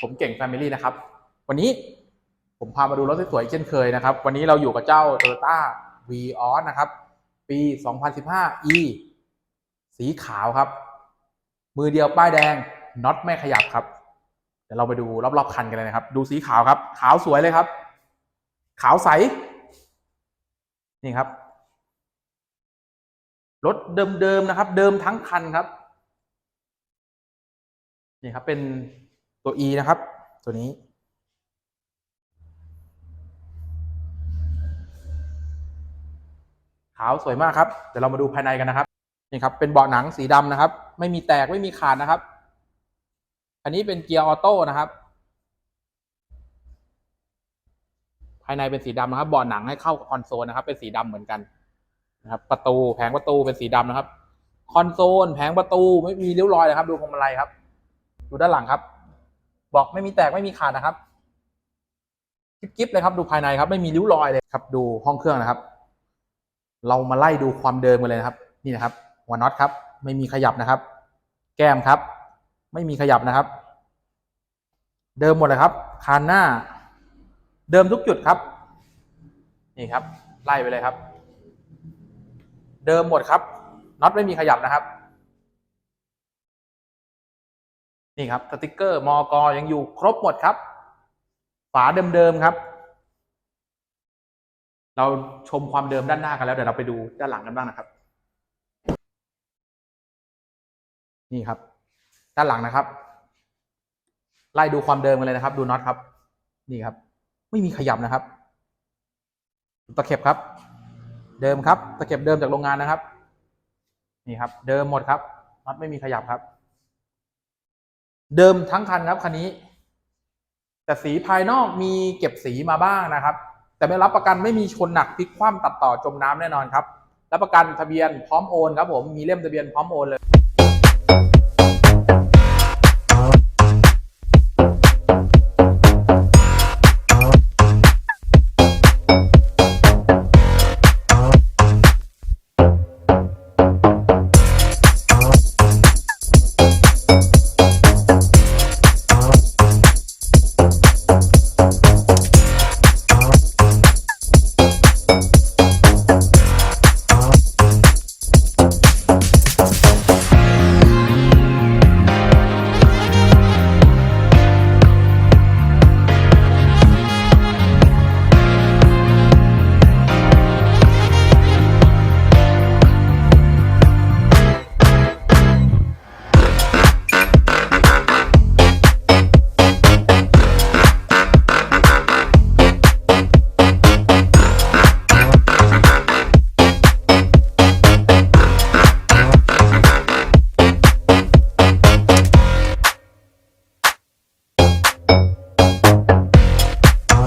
ผมเก่ง Family นะครับ วันนี้ผมพามาดูรถสวยๆเช่นเคยนะครับ วันนี้เราอยู่กับเจ้า Toyota v ีออสนะครับ ปี 2015 e สีขาวครับ มือเดียวป้ายแดงน็อตไม่ขยับครับ เดี๋ยวเราไปดูรอบๆคันกันเลยนะครับ ดูสีขาวครับ ขาวสวยเลยครับ ขาวใส นี่ครับ รถเดิมๆนะครับ เดิมทั้งคันครับ นี่ครับเป็น ตัว E นะครับ ตัวนี้ ขาวสวยมากครับเดี๋ยวเรามาดูภายในกันนะครับนี่ครับเป็นเบาะหนังสีดำนะครับ ไม่มีแตกไม่มีขาดนะครับ อันนี้เป็นเกียร์ออโต้นะครับ ภายในเป็นสีดำนะครับเบาะหนังให้เข้ากับคอนโซลนะครับ เป็นสีดำเหมือนกันนะครับ ประตูแผงประตูเป็นสีดำนะครับ คอนโซลแผงประตูไม่มีริ้วรอยนะครับ ดูพวงมาลัยครับ ดูด้านหลังครับ บอกไม่มีแตกไม่มีขาดนะครับกิ๊บๆเลยครับดูภายในครับไม่มีริ้วรอยเลยครับ ดูห้องเครื่องนะครับ เรามาไล่ดูความเดิมกันเลยนะครับ นี่นะครับ หัวน็อตครับ ไม่มีขยับนะครับ แก้มครับ ไม่มีขยับนะครับ เดิมหมดเลยครับ คานหน้า เดิมทุกจุดครับ นี่ครับ ไล่ไปเลยครับ เดิมหมดครับน็อตไม่มีขยับนะครับ นี่ครับสติกเกอร์มอกยังอยู่ครบหมดครับ ฝาเดิมๆครับ เราชมความเดิมด้านหน้ากันแล้วเดี๋ยวเราไปดูด้านหลังกันบ้างนะครับ นี่ครับ ด้านหลังนะครับ ไล่ดูความเดิมกันเลยนะครับ ดูน็อตครับ นี่ครับ ไม่มีขยับนะครับ ตะเข็บครับ เดิมครับ ตะเข็บเดิมจากโรงงานนะครับ นี่ครับ เดิมหมดครับน็อตไม่มีขยับครับ เดิมทั้งคันครับคันนี้ แต่สีภายนอกมีเก็บสีมาบ้างนะครับ แต่ไม่รับประกันไม่มีชนหนักพลิกคว่ำตัดต่อจมน้ำแน่นอนครับรับประกันทะเบียนพร้อมโอนครับผมมีเล่มทะเบียนพร้อมโอนเลย